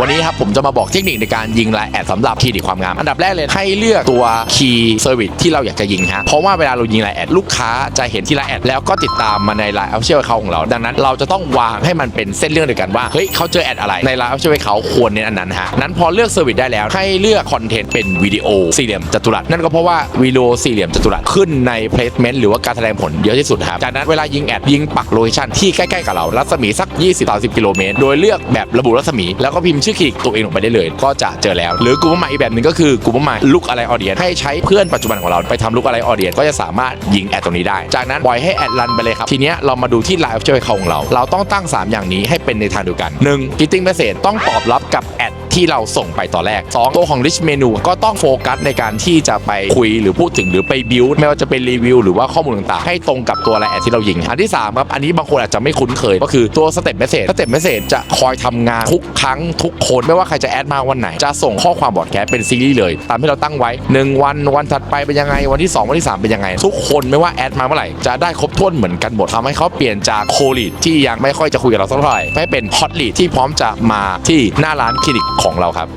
วันนี้ครับผมจะมาบอกเทคนิคในการยิงไลน์แอดสำหรับคลินิกความงาม อันดับแรกเลยให้เลือกตัวคีย์เซอร์วิสที่เราอยากจะยิงฮะเพราะว่าเวลาเรายิงไลน์แอดลูกค้าจะเห็นที่ไลน์แอดแล้วก็ติดตามมาในไลน์เอาเชียเขาของเรา ดังนั้นเราจะต้องวางให้มันเป็นเส้นเรื่องเดียวกันว่าเฮ้ยเขาเจอแอดอะไรในไลน์เอาเชียเขาควรเน้นอันนั้นฮะนั้นพอเลือกเซอร์วิสได้แล้วให้เลือกคอนเทนต์เป็นวิดีโอสี่เหลี่ยมจัตุรัสนั่นก็เพราะว่าวิดีโอสี่เหลี่ยมจัตุรัสขึ้นใน placement หรือว่าการแสดงผลเยอะที่สุดครับจากนั้นเวลายิงแอดยิงปักโลเคชั่นที่ใกล้ๆกับเรารัศมีสัก 20-30กิโลเมตรโดยเลือกแบบระบุรัศมีแล้วก็พิมพ์ชื่อคลินิกตัวเองลงไปได้เลย ก็จะเจอแล้ว หรือกลุ่มเป้าหมายอีกแบบหนึ่งก็คือกลุ่มเป้าหมายลุกอะไรออเดียนให้ใช้เพื่อนปัจจุบันของเราไปทำลุกอะไรออเดียนก็จะสามารถยิงแอดตรงนี้ได้ จากนั้นปล่อยให้แอดรันไปเลยครับทีเนี้ยเรามาดูที่ไลฟ์ช่วยเขาของเรา เราต้องตั้ง 3 อย่างนี้ให้เป็นในทางเดียวกัน 1. Gitting Message ต้องตอบรับกับแอด ที่เราส่งไปตอนแรก 2 ตัวของ Rich Menu ก็ต้องโฟกัสในการที่จะไปคุยหรือพูดถึงหรือไปบิวไม่ว่าจะเป็นรีวิวหรือว่าข้อมูลต่างๆ ให้ตรงกับตัวไลน์แอดที่เรายิง อันที่ 3 ครับ อันนี้บางคนอาจจะไม่คุ้นเคย ก็คือตัว Step Message Step Message จะคอยทำงานทุกครั้งทุกคนไม่ว่าใครจะแอดมาวันไหน จะส่งข้อความบอดแคสต์เป็นซีรีส์เลย ตามที่เราตั้งไว้ 1 วันวันถัดไปเป็นยังไงวันที่ 2 วันที่ 3 เป็นยังไง ทุกคนไม่ว่าแอดมาเมื่อไหร่จะได้ครบถ้วนเหมือนกันหมดทำให้เขาเปลี่ยนจากโคลีดที่ยังไม่ค่อยจะคุยกับเราสักเท่าไหร่ให้เป็นฮอตลีดที่พร้อมจะมาที่หน้าร้านคลินิกของเราครับ